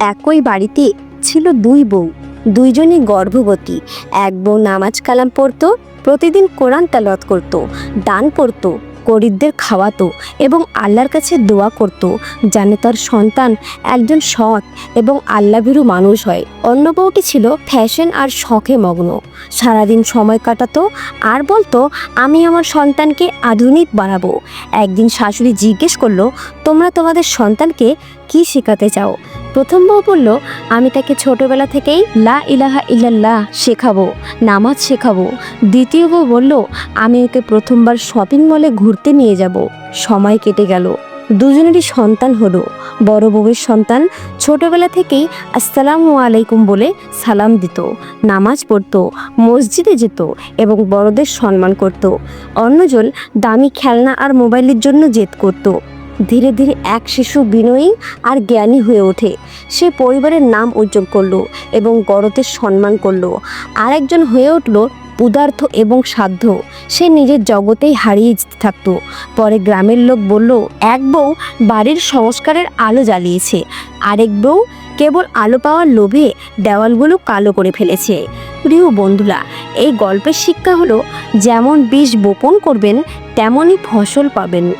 একই বাড়িতে ছিল দুই বউ। দুইজনই গর্ভবতী। এক বউ নামাজ কালাম পড়তো, প্রতিদিন কোরআন তালত করত, দান করত গরিবদের খাওয়াতো এবং আল্লাহর কাছে দোয়া করত জানে তার সন্তান একজন সৎ এবং আল্লাভীরু মানুষ হয়। অন্য বউটি ছিল ফ্যাশন আর শখে মগ্ন। সারাদিন সময় কাটাতো আর বলতো, আমি আমার সন্তানকে আধুনিক বানাবো। একদিন শাশুড়ি জিজ্ঞেস করল, তোমরা তোমাদের সন্তানকে কি শেখাতে চাও? প্রথম বউ বলল, আমি তাকে ছোটবেলা থেকেই লা ইলাহা ইল্লাল্লাহ শেখাবো, নামাজ শেখাবো। দ্বিতীয় বউ বলল, আমি ওকে প্রথমবার শপিং মলে ঘুরতে নিয়ে যাব, সময় কেটে গেল। দুজনেরই সন্তান হলো। বড় বউয়ের সন্তান ছোটবেলা থেকেই আসসালামু আলাইকুম বলে সালাম দিত, নামাজ পড়তো, মসজিদে যেত এবং বড়দের সম্মান করত। অন্যজন দামি খেলনা আর মোবাইলের জন্য জেদ করত। ধীরে ধীরে এক শিশু বিনয়ী আর জ্ঞানী হয়ে ওঠে। সে পরিবারের নাম উজ্জ্বল করল এবং বড়দের সম্মান করল। আরেকজন হয়ে উঠল উদার্থ এবং সাধ্য। সে নিজের জগতেই হারিয়ে যেতে থাকতো। পরে গ্রামের লোক বলল, এক বউ বাড়ির সংস্কারের আলো জ্বালিয়েছে। আরেক বউ কেবল আলো পাওয়ার লোভে দেওয়ালগুলো কালো করে ফেলেছে। প্রিয় বন্ধুরা, এই গল্পের শিক্ষা হলো, যেমন বীজ বপন করবেন, তেমনই ফসল পাবেন।